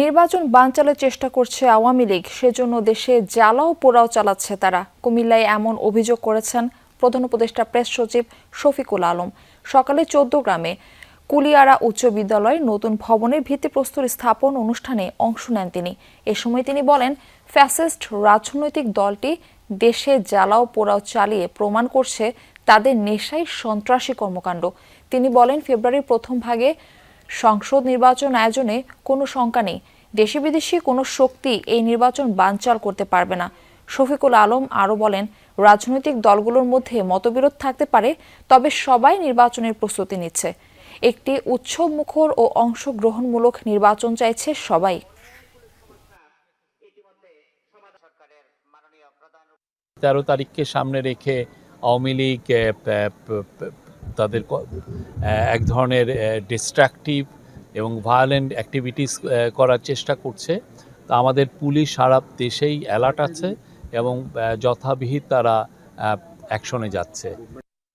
নির্বাচন বানচালের চেষ্টা করছে আওয়ামী লীগ। সেজন্য দেশে জ্বালাও পোড়াও চালাচ্ছে তারা। কুমিল্লায় এমন অভিযোগ করেছেন প্রধান উপদেষ্টা প্রেস সচিব শফিকুল আলম। সকালে চোদ্দ গ্রামে কুলিয়ারা উচ্চ বিদ্যালয়ের নতুন ভবনের ভিত্তিপ্রস্তর স্থাপন অনুষ্ঠানে অংশ নেন তিনি। এ সময় তিনি বলেন, ফ্যাসিস্ট রাজনৈতিক দলটি দেশে জ্বালাও পোড়াও চালিয়ে প্রমাণ করছে তাদের নেশাই সন্ত্রাসী কর্মকাণ্ড। তিনি বলেন, ফেব্রুয়ারির প্রথম ভাগে সংসদ নির্বাচন আয়োজনে কোনো শঙ্কা নেই। দেশি বিদেশি কোনো শক্তি এই নির্বাচন বানচাল করতে পারবে না। শফিকুল আলম আরও বলেন, রাজনৈতিক দলগুলোর মধ্যে মতবিরোধ থাকতে পারে, তবে সবাই নির্বাচনের প্রস্তুতি নিচ্ছে। একটি উৎসব মুখর ও অংশগ্রহণমূলক নির্বাচন চাইছে সবাই। তেরো তারিখকে সামনে রেখে আওয়ামী লীগ তাদের এক ধরনের ডিস্ট্রাকটিভ এবং ভায়োলেন্ট অ্যাক্টিভিটিস করার চেষ্টা করছে। তা আমাদের পুলিশ সারা দেশেই অ্যালার্ট আছে এবং যথাবিহিত তারা অ্যাকশনে যাচ্ছে।